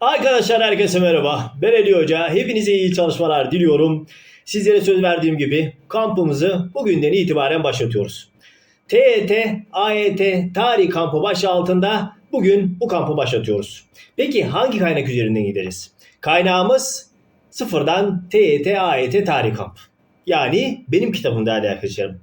Arkadaşlar herkese merhaba. Ben Ali Hoca. Hepinize iyi çalışmalar diliyorum. Sizlere söz verdiğim gibi kampımızı bugünden itibaren başlatıyoruz. TET, AET tarih kampı başı altında bugün bu kampı başlatıyoruz. Peki hangi kaynak üzerinden gideriz? Kaynağımız sıfırdan TET, AET tarih kampı. Yani benim kitabım değerli arkadaşlarım.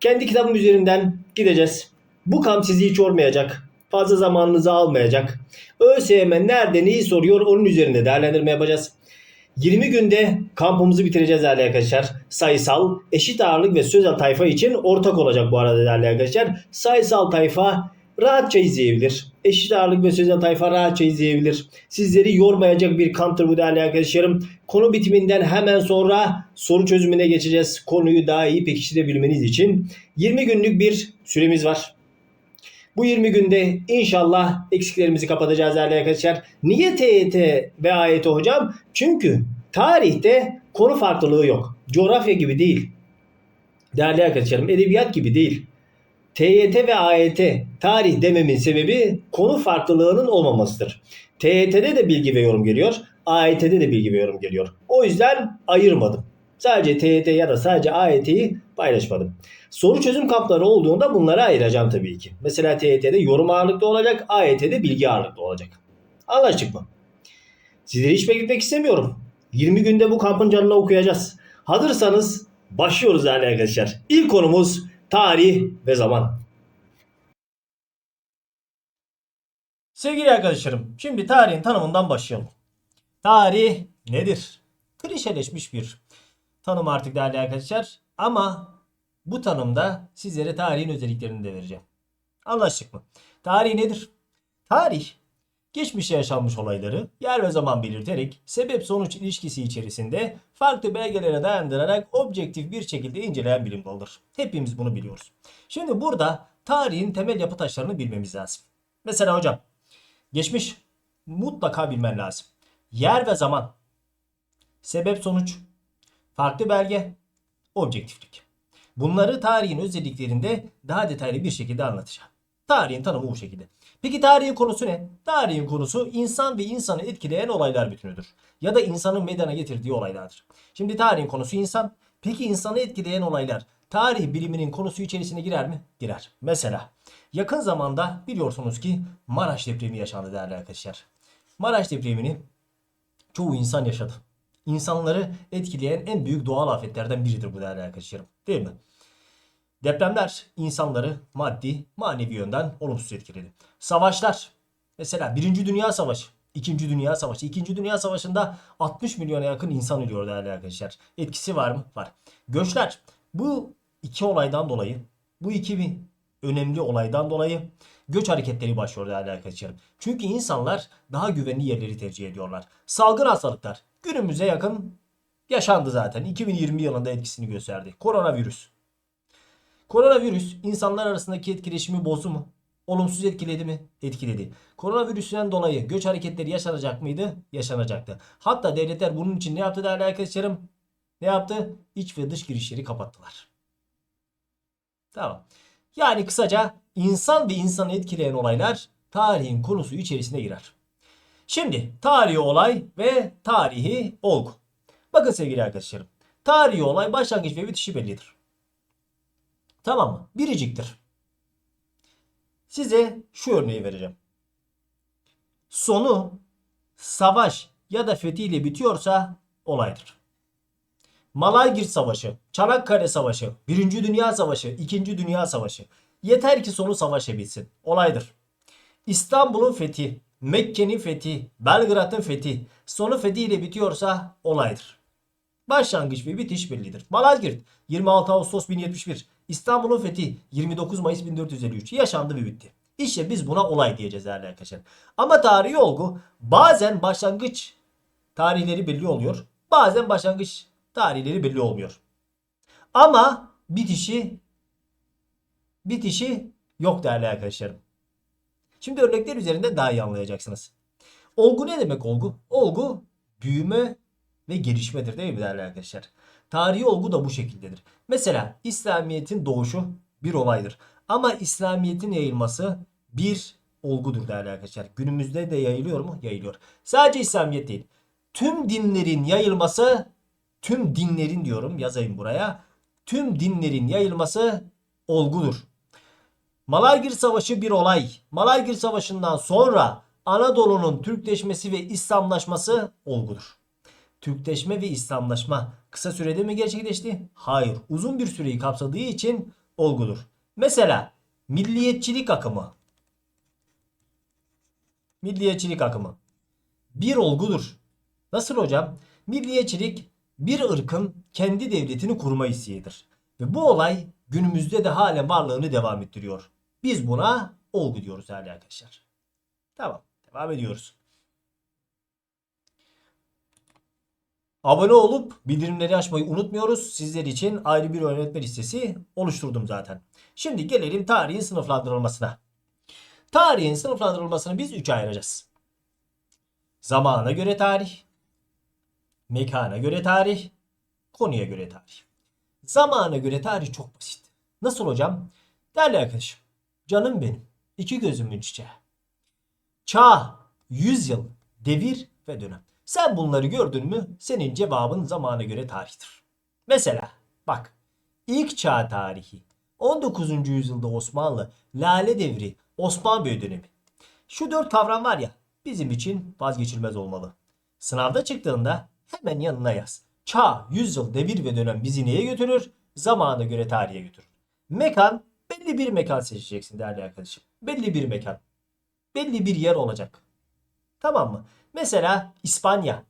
Kendi kitabım üzerinden gideceğiz. Bu kamp sizi hiç yormayacak. Fazla zamanınızı almayacak. ÖSYM nerede neyi soruyor onun üzerinde değerlendirme yapacağız. 20 günde kampımızı bitireceğiz değerli arkadaşlar. Sayısal, eşit ağırlık ve sözel tayfa için ortak olacak bu arada değerli arkadaşlar. Sayısal tayfa rahatça izleyebilir. Eşit ağırlık ve sözel tayfa rahatça izleyebilir. Sizleri yormayacak bir kamptır bu değerli arkadaşlarım. Konu bitiminden hemen sonra soru çözümüne geçeceğiz. Konuyu daha iyi pekiştirebilmeniz için 20 günlük bir süremiz var. Bu 20 günde inşallah eksiklerimizi kapatacağız değerli arkadaşlar. Niye TYT ve AYT hocam? Çünkü tarihte konu farklılığı yok. Coğrafya gibi değil. Değerli arkadaşlarım edebiyat gibi değil. TYT ve AYT tarih dememin sebebi konu farklılığının olmamasıdır. TYT'de de bilgi ve yorum geliyor. AYT'de de bilgi ve yorum geliyor. O yüzden ayırmadım. Sadece TYT ya da sadece AYT'yi paylaşmadım. Soru çözüm kampları olduğunda bunları ayıracağım tabii ki. Mesela TYT'de yorum ağırlıklı olacak, AYT'de bilgi ağırlıklı olacak. Anlaştık mı? Sizleri hiç bekletmek istemiyorum. 20 günde bu kampın canını okuyacağız. Hazırsanız başlıyoruz değerli arkadaşlar. İlk konumuz tarih ve zaman. Sevgili arkadaşlarım, şimdi tarihin tanımından başlayalım. Tarih nedir? Klişeleşmiş bir tanım artık değerli arkadaşlar. Ama bu tanımda sizlere tarihin özelliklerini de vereceğim. Anlaştık mı? Tarih nedir? Tarih, geçmişte yaşanmış olayları yer ve zaman belirterek sebep-sonuç ilişkisi içerisinde farklı belgelere dayandırarak objektif bir şekilde inceleyen bilim dalıdır. Hepimiz bunu biliyoruz. Şimdi burada tarihin temel yapı taşlarını bilmemiz lazım. Mesela hocam, geçmiş mutlaka bilmen lazım. Yer ve zaman, sebep-sonuç, farklı belge, objektiflik. Bunları tarihin özelliklerinde daha detaylı bir şekilde anlatacağım. Tarihin tanımı bu şekilde. Peki tarihin konusu ne? Tarihin konusu insan ve insanı etkileyen olaylar bütünüdür. Ya da insanın meydana getirdiği olaylardır. Şimdi tarihin konusu insan. Peki insanı etkileyen olaylar tarih biliminin konusu içerisine girer mi? Girer. Mesela yakın zamanda biliyorsunuz ki Maraş depremi yaşandı değerli arkadaşlar. Maraş depremini çoğu insan yaşadı insanları etkileyen en büyük doğal afetlerden biridir bu değerli arkadaşlarım. Değil mi? Depremler insanları maddi, manevi yönden olumsuz etkiledi. Savaşlar. Mesela 1. Dünya Savaşı, 2. Dünya Savaşı. 2. Dünya Savaşı'nda 60 milyona yakın insan ölüyor değerli arkadaşlar. Etkisi var mı? Var. Göçler. Bu iki olaydan dolayı, bu iki önemli olaydan dolayı göç hareketleri başlıyor değerli arkadaşlarım. Çünkü insanlar daha güvenli yerleri tercih ediyorlar. Salgın hastalıklar günümüze yakın yaşandı zaten. 2020 yılında etkisini gösterdi. Koronavirüs. Koronavirüs insanlar arasındaki etkileşimi bozdu mu? Olumsuz etkiledi mi? Etkiledi. Koronavirüsünden dolayı göç hareketleri yaşanacak mıydı? Yaşanacaktı. Hatta devletler bunun için ne yaptı değerli arkadaşlarım? Ne yaptı? İç ve dış girişleri kapattılar. Tamam. Yani kısaca insan ve insanı etkileyen olaylar tarihin konusu içerisine girer. Şimdi tarihi olay ve tarihi olgu. Bakın sevgili arkadaşlarım. Tarihi olay başlangıç ve bitişi bellidir. Tamam mı? Biriciktir. Size şu örneği vereceğim. Sonu savaş ya da fethiyle bitiyorsa olaydır. Malazgirt Savaşı, Çanakkale Savaşı, Birinci Dünya Savaşı, İkinci Dünya Savaşı. Yeter ki sonu savaşa bitsin. Olaydır. İstanbul'un fethi, Mekke'nin fethi, Belgrad'ın fethi, sonu fethiyle bitiyorsa olaydır. Başlangıç ve bitiş bellidir. Malazgirt 26 Ağustos 1071, İstanbul'un fethi 29 Mayıs 1453 yaşandı ve bitti. İşte biz buna olay diyeceğiz değerli arkadaşlar. Ama tarihi olgu bazen başlangıç tarihleri belli oluyor. Bazen başlangıç tarihleri belli olmuyor. Ama bitişi bitişi yok değerli arkadaşlarım. Şimdi örnekler üzerinde daha iyi anlayacaksınız. Olgu ne demek olgu? Olgu büyüme ve gelişmedir değil mi değerli arkadaşlar? Tarihi olgu da bu şekildedir. Mesela İslamiyet'in doğuşu bir olaydır. Ama İslamiyet'in yayılması bir olgudur değerli arkadaşlar. Günümüzde de yayılıyor mu? Yayılıyor. Sadece İslamiyet değil. Tüm dinlerin yayılması, tüm dinlerin diyorum yazayım buraya. Tüm dinlerin yayılması olgudur. Malagir Savaşı bir olay. Malagir Savaşı'ndan sonra Anadolu'nun Türkleşmesi ve İslamlaşması olgudur. Türkleşme ve İslamlaşma kısa sürede mi gerçekleşti? Hayır. Uzun bir süreyi kapsadığı için olgudur. Mesela milliyetçilik akımı. Milliyetçilik akımı. Bir olgudur. Nasıl hocam? Milliyetçilik bir ırkın kendi devletini kurma isteğidir. Ve bu olay günümüzde de halen varlığını devam ettiriyor. Biz buna olgu diyoruz değerli arkadaşlar. Tamam. Devam ediyoruz. Abone olup bildirimleri açmayı unutmuyoruz. Sizler için ayrı bir öğretmen listesi oluşturdum zaten. Şimdi gelelim tarihin sınıflandırılmasına. Tarihin sınıflandırılmasını biz 3'e ayıracağız. Zamana göre tarih, mekana göre tarih, konuya göre tarih. Zamana göre tarih çok basit. Nasıl hocam? Değerli arkadaşım, canım benim, iki gözümün çiçeği. Çağ, yüzyıl, devir ve dönem. Sen bunları gördün mü senin cevabın zamana göre tarihtir. Mesela bak ilk çağ tarihi 19. yüzyılda Osmanlı, Lale Devri, Osman Bey dönemi. Şu dört kavram var ya bizim için vazgeçilmez olmalı. Sınavda çıktığında hemen yanına yaz. Çağ, yüzyıl, devir ve dönem bizi neye götürür? Zamana göre tarihe götürür. Mekan belli bir mekan seçeceksin değerli arkadaşım. Belli bir mekan. Belli bir yer olacak. Tamam mı? Mesela İspanya.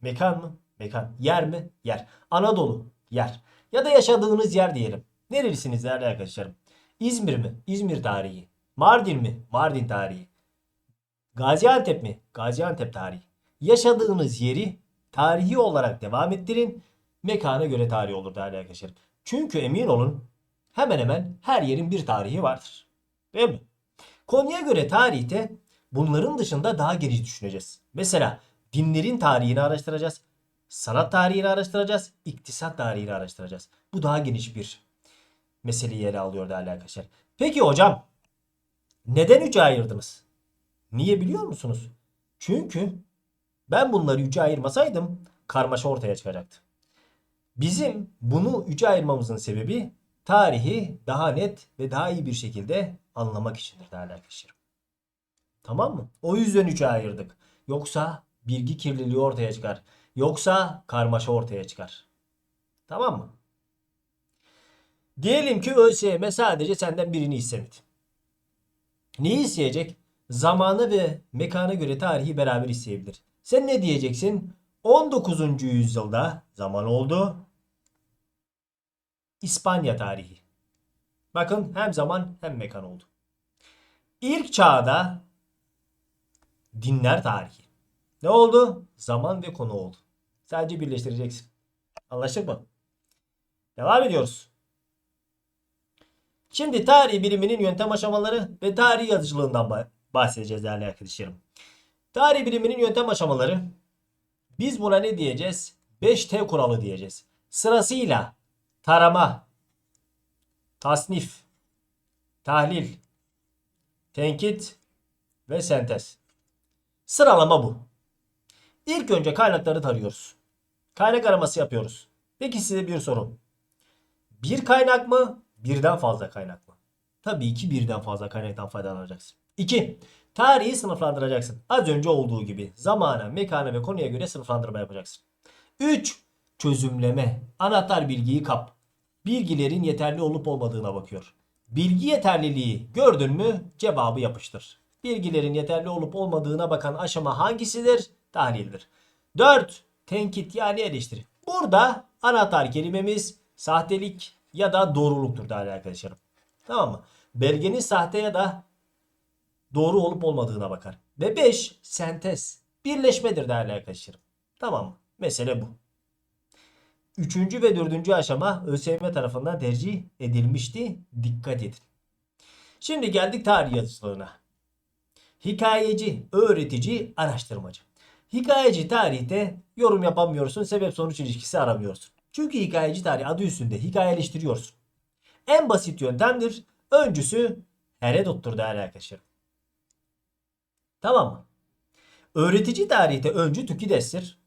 Mekan mı? Mekan. Yer mi? Yer. Anadolu. Yer. Ya da yaşadığınız yer diyelim. Nerelisiniz değerli arkadaşlarım? İzmir mi? İzmir tarihi. Mardin mi? Mardin tarihi. Gaziantep mi? Gaziantep tarihi. Yaşadığınız yeri tarihi olarak devam ettirin. Mekana göre tarihi olur değerli arkadaşlarım. Çünkü emin olun hemen hemen her yerin bir tarihi vardır. Değil mi? Konuya göre tarihte bunların dışında daha geniş düşüneceğiz. Mesela dinlerin tarihini araştıracağız. Sanat tarihini araştıracağız. iktisat tarihini araştıracağız. Bu daha geniş bir meseleyi ele alıyor değerli arkadaşlar. Peki hocam neden üçe ayırdınız? Niye biliyor musunuz? Çünkü ben bunları üçe ayırmasaydım karmaşa ortaya çıkacaktı. Bizim bunu üçe ayırmamızın sebebi tarihi daha net ve daha iyi bir şekilde anlamak içindir değerli arkadaşlarım. Tamam mı? O yüzden üçe ayırdık. Yoksa bilgi kirliliği ortaya çıkar. Yoksa karmaşa ortaya çıkar. Tamam mı? Diyelim ki ÖSYM sadece senden birini istemedi. Neyi isteyecek? Zamanı ve mekana göre tarihi beraber isteyebilir. Sen ne diyeceksin? 19. yüzyılda zaman oldu. İspanya tarihi. Bakın hem zaman hem mekan oldu. İlk çağda dinler tarihi. Ne oldu? Zaman ve konu oldu. Sadece birleştireceksin. Anlaştık mı? Devam ediyoruz. Şimdi tarih biliminin yöntem aşamaları ve tarih yazıcılığından bah- bahsedeceğiz değerli arkadaşlarım. Tarih biliminin yöntem aşamaları biz buna ne diyeceğiz? 5T kuralı diyeceğiz. Sırasıyla tarama, tasnif, tahlil, tenkit ve sentez. Sıralama bu. İlk önce kaynakları tarıyoruz. Kaynak araması yapıyoruz. Peki size bir soru. Bir kaynak mı? Birden fazla kaynak mı? Tabii ki birden fazla kaynaktan faydalanacaksın. 2. Tarihi sınıflandıracaksın. Az önce olduğu gibi zamana, mekana ve konuya göre sınıflandırma yapacaksın. 3. Çözümleme. Anahtar bilgiyi kap. Bilgilerin yeterli olup olmadığına bakıyor. Bilgi yeterliliği gördün mü cevabı yapıştır. Bilgilerin yeterli olup olmadığına bakan aşama hangisidir? Tahlildir. 4. Tenkit yani eleştiri. Burada anahtar kelimemiz sahtelik ya da doğruluktur değerli arkadaşlarım. Tamam mı? Belgenin sahte ya da doğru olup olmadığına bakar. Ve 5. Sentez. Birleşmedir değerli arkadaşlarım. Tamam mı? Mesele bu. Üçüncü ve dördüncü aşama ÖSYM tarafından tercih edilmişti. Dikkat edin. Şimdi geldik tarih yazıcılığına. Hikayeci, öğretici, araştırmacı. Hikayeci tarihte yorum yapamıyorsun, sebep sonuç ilişkisi aramıyorsun. Çünkü hikayeci tarih adı üstünde hikayeleştiriyorsun. En basit yöntemdir. Öncüsü Herodot'tur değerli arkadaşlarım. Tamam mı? Öğretici tarihte öncü Tükides'tir.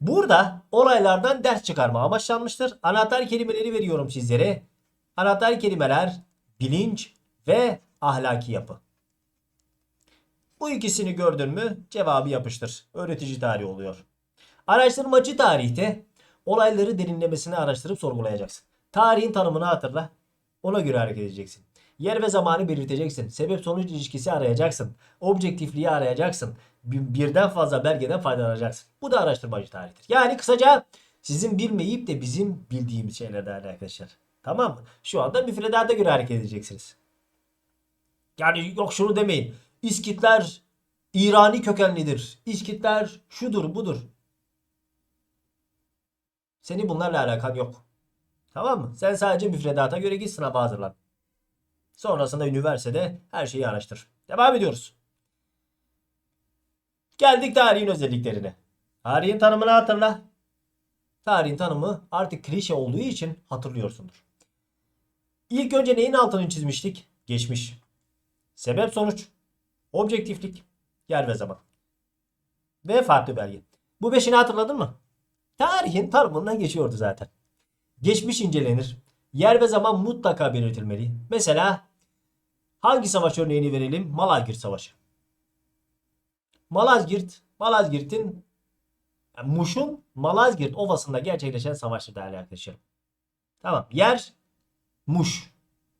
Burada olaylardan ders çıkarma amaçlanmıştır. Anahtar kelimeleri veriyorum sizlere. Anahtar kelimeler bilinç ve ahlaki yapı. Bu ikisini gördün mü cevabı yapıştır. Öğretici tarih oluyor. Araştırmacı tarihte olayları derinlemesine araştırıp sorgulayacaksın. Tarihin tanımını hatırla. Ona göre hareket edeceksin. Yer ve zamanı belirteceksin. Sebep sonuç ilişkisi arayacaksın. Objektifliği arayacaksın. Bir- Birden fazla belgeden faydalanacaksın. Bu da araştırmacı tarihtir. Yani kısaca sizin bilmeyip de bizim bildiğimiz şeyler arkadaşlar. Tamam mı? Şu anda müfredata göre hareket edeceksiniz. Yani yok şunu demeyin. İskitler İrani kökenlidir. İskitler şudur budur. Senin bunlarla alakan yok. Tamam mı? Sen sadece müfredata göre git sınava hazırlan. Sonrasında üniversitede her şeyi araştır. Devam ediyoruz. Geldik tarihin özelliklerine. Tarihin tanımını hatırla. Tarihin tanımı artık klişe olduğu için hatırlıyorsundur. İlk önce neyin altını çizmiştik? Geçmiş. Sebep sonuç. Objektiflik. Yer ve zaman. Ve farklı belge. Bu beşini hatırladın mı? Tarihin tanımından geçiyordu zaten. Geçmiş incelenir. Yer ve zaman mutlaka belirtilmeli. Mesela hangi savaş örneğini verelim? Malazgirt Savaşı. Malazgirt, Malazgirt'in yani Muş'un Malazgirt Ovası'nda gerçekleşen savaştır değerli arkadaşlarım. Tamam. Yer Muş.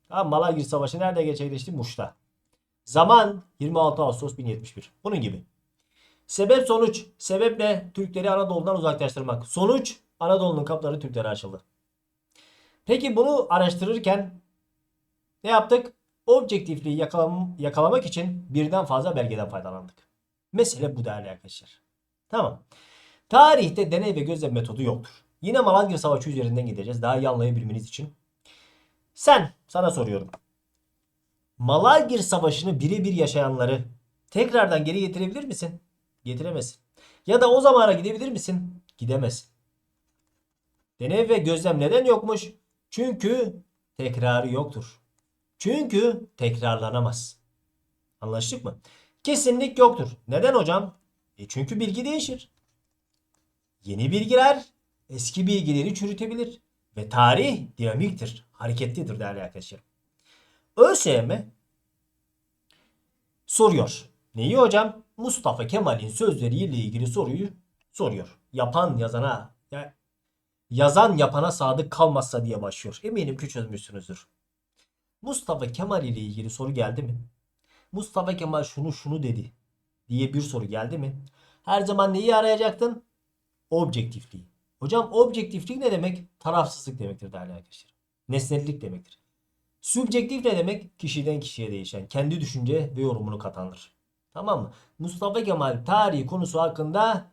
Tamam, Malazgirt Savaşı nerede gerçekleşti? Muş'ta. Zaman 26 Ağustos 1071. Bunun gibi. Sebep sonuç. Sebep ne? Türkleri Anadolu'dan uzaklaştırmak. Sonuç Anadolu'nun kapıları Türklere açıldı. Peki bunu araştırırken ne yaptık? Objektifliği yakalam yakalamak için birden fazla belgeden faydalandık. Mesele bu değerli arkadaşlar. Tamam. Tarihte deney ve gözlem metodu yoktur. Yine Malazgirt Savaşı üzerinden gideceğiz daha iyi anlayabilmeniz için. Sen, sana soruyorum. Malazgirt Savaşı'nı birebir yaşayanları tekrardan geri getirebilir misin? Getiremezsin. Ya da o zamana gidebilir misin? Gidemezsin. Deney ve gözlem neden yokmuş? Çünkü tekrarı yoktur. Çünkü tekrarlanamaz. Anlaştık mı? Kesinlik yoktur. Neden hocam? E çünkü bilgi değişir. Yeni bilgiler eski bilgileri çürütebilir. Ve tarih dinamiktir, hareketlidir değerli arkadaşlarım. ÖSYM soruyor. Neyi hocam? Mustafa Kemal'in sözleriyle ilgili soruyu soruyor. Yapan yazana, ya yazan yapana sadık kalmazsa diye başlıyor. Eminim ki çözmüşsünüzdür. Mustafa Kemal ile ilgili soru geldi mi? Mustafa Kemal şunu şunu dedi diye bir soru geldi mi? Her zaman neyi arayacaktın? Objektifliği. Hocam objektiflik ne demek? Tarafsızlık demektir değerli arkadaşlar. Nesnellik demektir. Subjektif ne demek? Kişiden kişiye değişen, kendi düşünce ve yorumunu katandır. Tamam mı? Mustafa Kemal tarihi konusu hakkında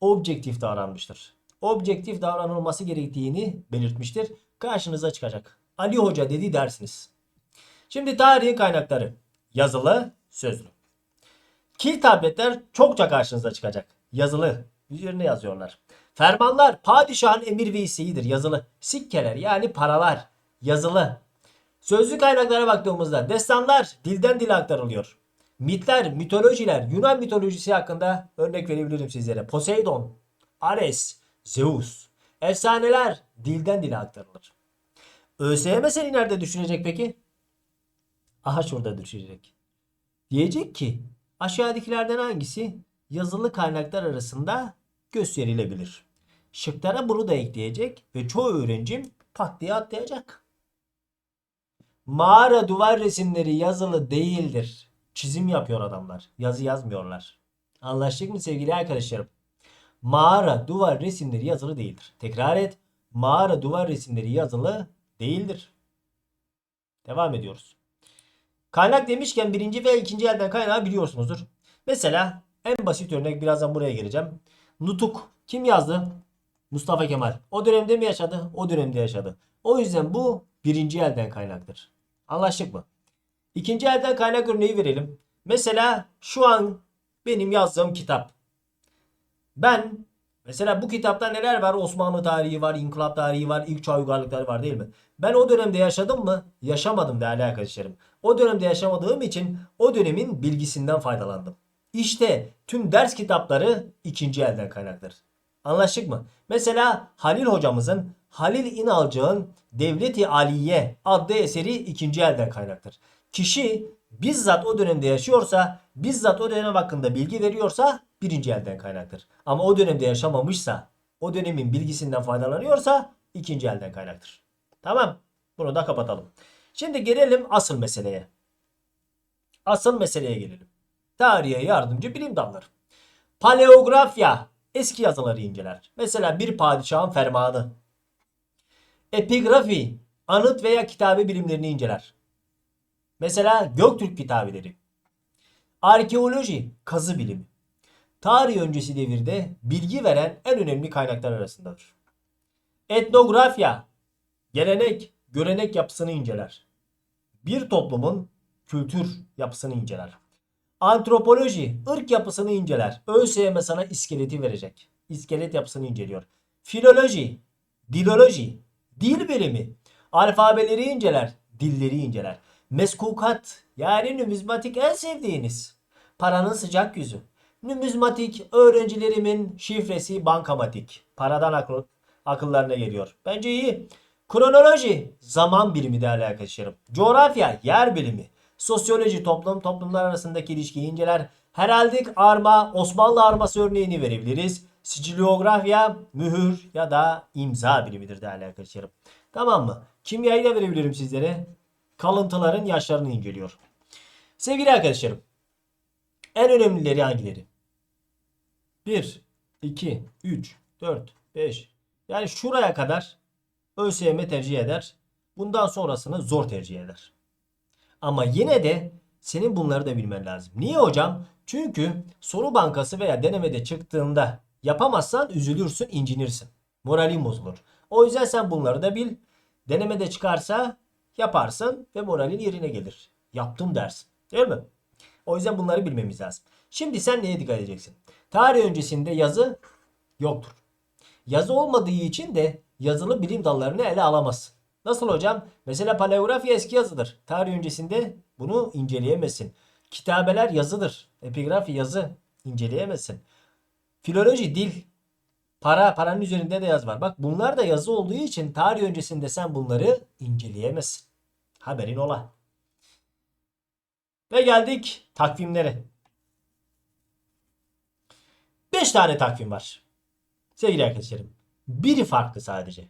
objektif davranmıştır. Objektif davranılması gerektiğini belirtmiştir. Karşınıza çıkacak. Ali Hoca dedi dersiniz. Şimdi tarihin kaynakları. Yazılı, sözlü. Kil tabletler çokça karşınıza çıkacak. Yazılı. Üzerine yazıyorlar. Fermanlar padişahın emir ve isteğidir. Yazılı. Sikkeler yani paralar. Yazılı. Sözlü kaynaklara baktığımızda destanlar dilden dile aktarılıyor. Mitler, mitolojiler, Yunan mitolojisi hakkında örnek verebilirim sizlere. Poseidon, Ares, Zeus. Efsaneler dilden dile aktarılır. ÖSYM seni nerede düşünecek peki? Aha şurada düşecek. Diyecek ki aşağıdakilerden hangisi yazılı kaynaklar arasında gösterilebilir? Şıklara bunu da ekleyecek ve çoğu öğrencim pat diye atlayacak. Mağara duvar resimleri yazılı değildir. Çizim yapıyor adamlar. Yazı yazmıyorlar. Anlaştık mı sevgili arkadaşlarım? Mağara duvar resimleri yazılı değildir. Tekrar et. Mağara duvar resimleri yazılı değildir. Devam ediyoruz. Kaynak demişken birinci ve ikinci elden kaynağı biliyorsunuzdur. Mesela en basit örnek birazdan buraya geleceğim. Nutuk kim yazdı? Mustafa Kemal. O dönemde mi yaşadı? O dönemde yaşadı. O yüzden bu birinci elden kaynaktır. Anlaştık mı? İkinci elden kaynak örneği verelim. Mesela şu an benim yazdığım kitap. Ben mesela bu kitapta neler var? Osmanlı tarihi var, inkılap tarihi var, ilk çağ uygarlıkları var değil mi? Ben o dönemde yaşadım mı? Yaşamadım değerli arkadaşlarım. O dönemde yaşamadığım için o dönemin bilgisinden faydalandım. İşte tüm ders kitapları ikinci elden kaynaklar. Anlaştık mı? Mesela Halil hocamızın Halil İnalcık'ın Devleti Aliye adlı eseri ikinci elden kaynaktır. Kişi bizzat o dönemde yaşıyorsa, bizzat o dönem hakkında bilgi veriyorsa birinci elden kaynaktır. Ama o dönemde yaşamamışsa, o dönemin bilgisinden faydalanıyorsa ikinci elden kaynaktır. Tamam. Bunu da kapatalım. Şimdi gelelim asıl meseleye. Asıl meseleye gelelim. Tarihe yardımcı bilim dalları. Paleografya eski yazıları inceler. Mesela bir padişahın fermanı. Epigrafi anıt veya kitabe bilimlerini inceler. Mesela Göktürk kitabeleri. Arkeoloji kazı bilimi. Tarih öncesi devirde bilgi veren en önemli kaynaklar arasındadır. Etnografya gelenek, görenek yapısını inceler. Bir toplumun kültür yapısını inceler. Antropoloji, ırk yapısını inceler. ÖSYM sana iskeleti verecek. İskelet yapısını inceliyor. Filoloji, diloloji, dil bilimi. Alfabeleri inceler, dilleri inceler. Meskukat, yani numizmatik en sevdiğiniz. Paranın sıcak yüzü. Numizmatik öğrencilerimin şifresi bankamatik. Paradan akıl, akıllarına geliyor. Bence iyi. Kronoloji, zaman bilimi değerli arkadaşlarım. Coğrafya, yer bilimi. Sosyoloji, toplum, toplumlar arasındaki ilişkiyi inceler. Heraldik arma, Osmanlı arması örneğini verebiliriz. Sicilografya, mühür ya da imza bilimidir değerli arkadaşlarım. Tamam mı? Kimyayı da verebilirim sizlere. Kalıntıların yaşlarını inceliyor. Sevgili arkadaşlarım. En önemlileri hangileri? 1, 2, 3, 4, 5. Yani şuraya kadar ÖSYM tercih eder. Bundan sonrasını zor tercih eder. Ama yine de senin bunları da bilmen lazım. Niye hocam? Çünkü soru bankası veya denemede çıktığında yapamazsan üzülürsün, incinirsin. Moralin bozulur. O yüzden sen bunları da bil. Denemede çıkarsa yaparsın ve moralin yerine gelir. Yaptım dersin. Değil mi? O yüzden bunları bilmemiz lazım. Şimdi sen neye dikkat edeceksin? Tarih öncesinde yazı yoktur. Yazı olmadığı için de yazılı bilim dallarını ele alamazsın. Nasıl hocam? Mesela paleografi eski yazıdır. Tarih öncesinde bunu inceleyemezsin. Kitabeler yazıdır. Epigrafi yazı inceleyemezsin. Filoloji dil. Para, paranın üzerinde de yaz var. Bak bunlar da yazı olduğu için tarih öncesinde sen bunları inceleyemezsin. Haberin ola. Ve geldik takvimlere. 5 tane takvim var. Sevgili arkadaşlarım. Biri farklı sadece.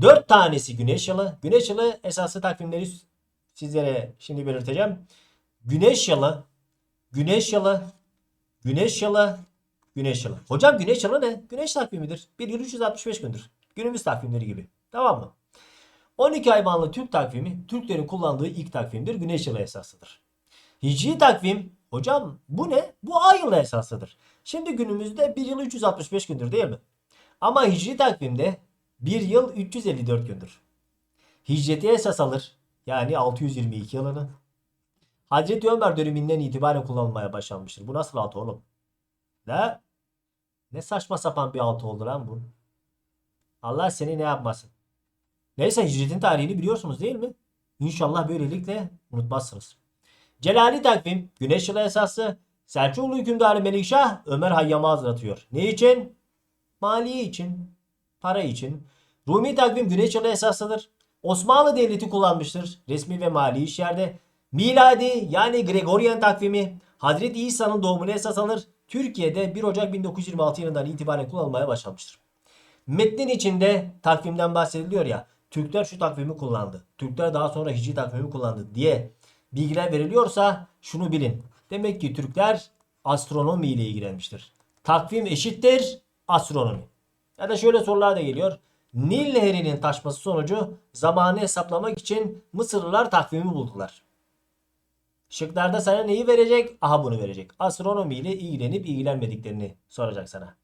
4 tanesi güneş yılı. Güneş yılı esaslı takvimleri sizlere şimdi belirteceğim. Güneş yılı, güneş yılı, güneş yılı, güneş yılı. Hocam güneş yılı ne? Güneş takvimidir. Bir yıl 365 gündür. Günümüz takvimleri gibi. Tamam mı? 12 hayvanlı Türk takvimi Türklerin kullandığı ilk takvimdir. Güneş yılı esaslıdır. Hicri takvim hocam bu ne? Bu ay yılı esaslıdır. Şimdi günümüzde bir yıl 365 gündür değil mi? Ama hicri takvimde bir yıl 354 gündür. Hicreti esas alır. Yani 622 yılını. Hazreti Ömer döneminden itibaren kullanılmaya başlanmıştır. Bu nasıl altı oğlum? Ne? Ne saçma sapan bir altı oldu lan bu. Allah seni ne yapmasın. Neyse hicretin tarihini biliyorsunuz değil mi? İnşallah böylelikle unutmazsınız. Celali takvim güneş yılı esası Selçuklu hükümdarı Melikşah Ömer Hayyam'ı hazırlatıyor. Ne için? Maliye için. Para için. Rumi takvim güneş yılı esasıdır. Osmanlı Devleti kullanmıştır. Resmi ve mali işlerde. Miladi yani Gregorian takvimi Hazreti İsa'nın doğumunu esas alır. Türkiye'de 1 Ocak 1926 yılından itibaren kullanılmaya başlamıştır. Metnin içinde takvimden bahsediliyor ya. Türkler şu takvimi kullandı. Türkler daha sonra Hicri takvimi kullandı diye bilgiler veriliyorsa şunu bilin. Demek ki Türkler astronomi ile ilgilenmiştir. Takvim eşittir astronomi. Ya da şöyle sorular da geliyor. Nil Nehri'nin taşması sonucu zamanı hesaplamak için Mısırlılar takvimi buldular. Şıklarda sana neyi verecek? Aha bunu verecek. Astronomi ile ilgilenip ilgilenmediklerini soracak sana.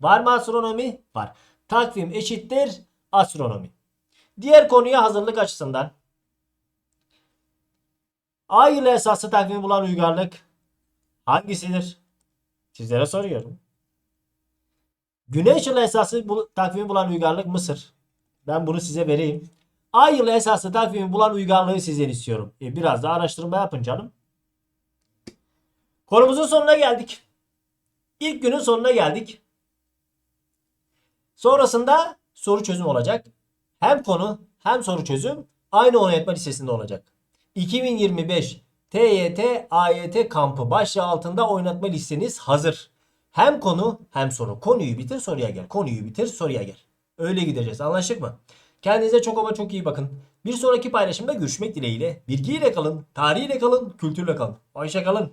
Var mı astronomi? Var. Takvim eşittir astronomi. Diğer konuya hazırlık açısından Ay ile esaslı takvimi bulan uygarlık hangisidir? Sizlere soruyorum. Güneş yılı esası bu, takvimi bulan uygarlık Mısır. Ben bunu size vereyim. Ay yılı esası takvimi bulan uygarlığı sizden istiyorum. E, biraz daha araştırma yapın canım. Konumuzun sonuna geldik. İlk günün sonuna geldik. Sonrasında soru çözüm olacak. Hem konu hem soru çözüm aynı oynatma listesinde olacak. 2025 TYT AYT kampı başlığı altında oynatma listeniz hazır. Hem konu hem soru. Konuyu bitir soruya gel. Konuyu bitir soruya gel. Öyle gideceğiz. Anlaştık mı? Kendinize çok ama çok iyi bakın. Bir sonraki paylaşımda görüşmek dileğiyle. Bilgiyle kalın, tarihiyle kalın, kültürle kalın. Hoşça kalın.